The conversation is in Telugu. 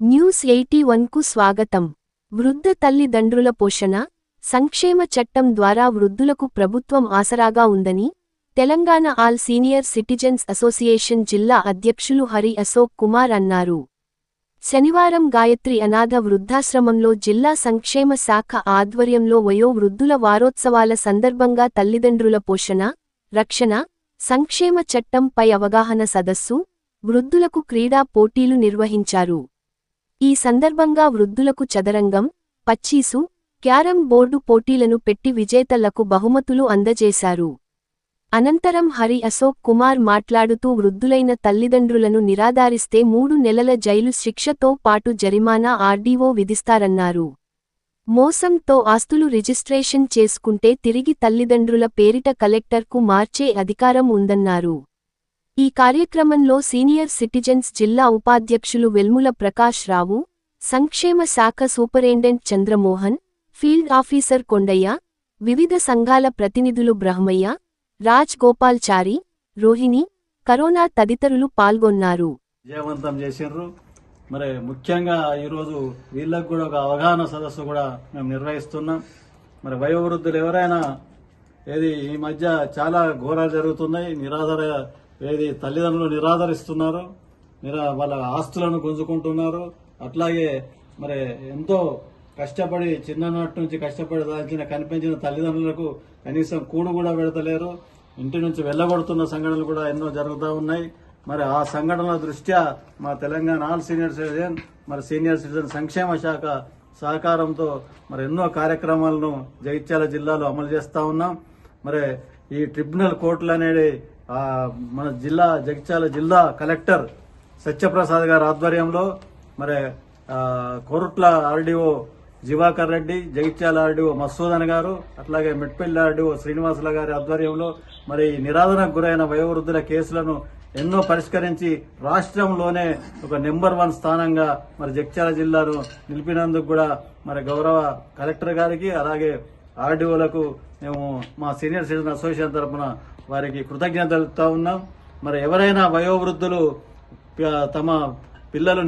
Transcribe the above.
న్యూస్ ఎయిటీ వన్కు స్వాగతం. వృద్ధ తల్లిదండ్రుల పోషణ సంక్షేమ చట్టం ద్వారా వృద్ధులకు ప్రభుత్వం ఆసరాగా ఉందని Telangana all senior citizens association జిల్లా అధ్యక్షులు హరి అశోక్ కుమార్ అన్నారు. శనివారం గాయత్రి అనాథ వృద్ధాశ్రమంలో జిల్లా సంక్షేమ శాఖ ఆధ్వర్యంలో వయో వృద్ధుల వారోత్సవాల సందర్భంగా తల్లిదండ్రుల పోషణ రక్షణ సంక్షేమ చట్టంపై అవగాహన సదస్సు వృద్ధులకు క్రీడా పోటీలు నిర్వహించారు. ఈ సందర్భంగా వృద్ధులకు చదరంగం పచ్చీసు క్యారం బోర్డు పోటీలను పెట్టి విజేతలకు బహుమతులు అందజేశారు. అనంతరం హరి అశోక్ కుమార్ మాట్లాడుతూ వృద్ధులైన తల్లిదండ్రులను నిరాధారిస్తే మూడు నెలల జైలు శిక్షతో పాటు జరిమానా ఆర్డీఓ విధిస్తారన్నారు. మోసంతో ఆస్తులు రిజిస్ట్రేషన్ చేసుకుంటే తిరిగి తల్లిదండ్రుల పేరిట కలెక్టర్కు మార్చే అధికారం ఉందన్నారు. ఈ కార్యక్రమంలో సీనియర్ సిటిజన్స్ జిల్లా ఉపాధ్యక్షులు వెల్ముల ప్రకాష్ రావు సంక్షేమ శాఖ superintendent Chandramohan field officer Kondaiah వివిధ సంఘాల ప్రతినిధులు బ్రహ్మయ్య రాజ్ గోపాల్చారి రోహిణి కరోనా తదితరులు పాల్గొన్నారు. విజయవంతం చేసిండ్రు మరి ముఖ్యంగా ఈరోజు వీళ్ళకు కూడా ఒక అవగాహన సదస్సు కూడా మేము నిర్వహిస్తున్నాం. మరి వయోవృద్ధులు ఎవరైనా ఏది ఈ మధ్య చాలా ఘోరాలు జరుగుతున్నాయి నిరాధార ఏది తల్లిదండ్రులు నిరాదరిస్తున్నారు నిరా వాళ్ళ ఆస్తులను గుంజుకుంటున్నారు అట్లాగే మరి ఎంతో కష్టపడి చిన్ననాటి నుంచి కష్టపడి దాచిన కనిపించిన తల్లిదండ్రులకు కనీసం కూడు కూడా పెడతలేరు. ఇంటి నుంచి వెళ్ళగొడుతున్న సంఘటనలు కూడా ఎన్నో జరుగుతూ ఉన్నాయి. మరి ఆ సంఘటనల దృష్ట్యా మా తెలంగాణ ఆల్ సీనియర్ సిటిజన్ మరి సీనియర్ సిటిజన్ సంక్షేమ శాఖ సహకారంతో మరి ఎన్నో కార్యక్రమాలను జగిత్యాల జిల్లాలో అమలు చేస్తూ ఉన్నాం. మరి ఈ ట్రిబ్యునల్ కోర్టులు అనేది మన జిల్లా జగిత్యాల జిల్లా కలెక్టర్ సత్యప్రసాద్ గారి ఆధ్వర్యంలో మరి కొరుట్ల ఆర్డీఓ జివాకర్ రెడ్డి జగిత్యాల ఆర్డీఓ మసూదన్ గారు అట్లాగే మెట్పల్లి ఆర్డీఓ శ్రీనివాసుల గారి ఆధ్వర్యంలో మరి ఈ నిరాధనకు గురైన వయోవృద్ధుల కేసులను ఎన్నో పరిష్కరించి రాష్ట్రంలోనే ఒక నెంబర్ వన్ స్థానంగా మరి జగిత్యాల జిల్లాను నిలిపినందుకు కూడా మరి గౌరవ కలెక్టర్ గారికి అలాగే ఆర్డీఓలకు మేము మా సీనియర్ సిటిజన్ అసోసియేషన్ తరఫున వారికి కృతజ్ఞతలు ఉన్నాం. మరి ఎవరైనా వయోవృద్ధులు తమ పిల్లలు